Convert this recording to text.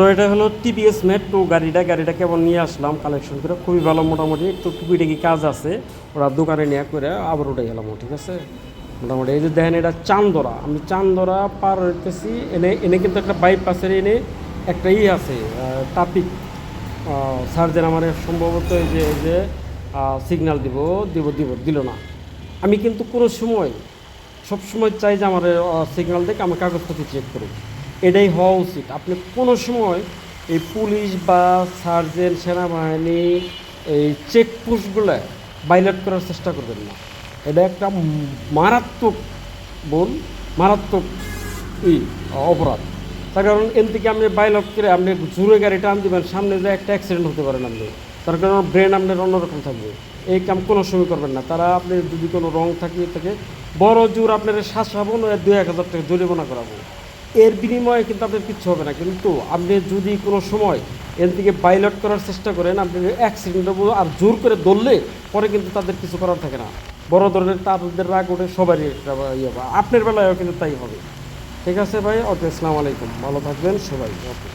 তো এটা হলো টিভিএস টিপিএস মেট্রো গাড়িটা। গাড়িটা কেমন নিয়ে আসলাম কালেকশন করে। খুবই ভালো মোটামুটি। একটু টুকিটাকি কাজ আছে। ওরা দোকানে নিয়ে করে আবার উঠে গেলাম ঠিক আছে? মোটামুটি এই যে দেখেন, এটা চান্দরা। আমি চান্দরা পার হইতেছি। এনে এনে কিন্তু একটা বাইপাসের এনে একটা ই আছে ট্রাফিক সার্জেন আমার সম্ভবত এই যে এই যে সিগনাল দিব দিব দিব, দিল না। আমি কিন্তু কোনো সময়, সবসময় চাই যে আমার সিগনাল দেখে আমার কাগজপত্র চেক করুক। এটাই হওয়া উচিত। আপনি কোনো সময় এই পুলিশ বা সার্জেন সেনাবাহিনী, এই চেকপোস্টগুলো বাইলেট করার চেষ্টা করবেন না। এটা একটা মারাত্মক বল মারাত্মক ই, অপরাধ। তার কারণ এন থেকে আপনি বাইলট করে আপনি জোরে গাড়ি টান দেবেন, সামনে যে একটা অ্যাক্সিডেন্ট হতে পারেন আপনি তার কারণ ব্রেন আপনার অন্যরকম থাকবে। এই কাম কোনো সময় করবেন না। তারা আপনি যদি কোনো রং থাকে থাকে বড় জোর আপনার শাসাবো না দু এক হাজার টাকা জরিমানা করাবো। এর বিনিময়ে কিন্তু আপনার কিচ্ছু হবে না। কিন্তু আপনি যদি কোনো সময় এর দিকে বাইলট করার চেষ্টা করেন, আপনি অ্যাক্সিডেন্ট আর জোর করে দৌড়লে, পরে কিন্তু তাদের কিছু করার থাকে না। বড় ধরনের তাদের রাগ ওঠে, সবারই একটা ইয়ে। আপনার বেলায়ও কিন্তু তাই হবে। ঠিক আছে ভাই? ওকে, আসসালামু আলাইকুম। ভালো থাকবেন সবাই। ওকে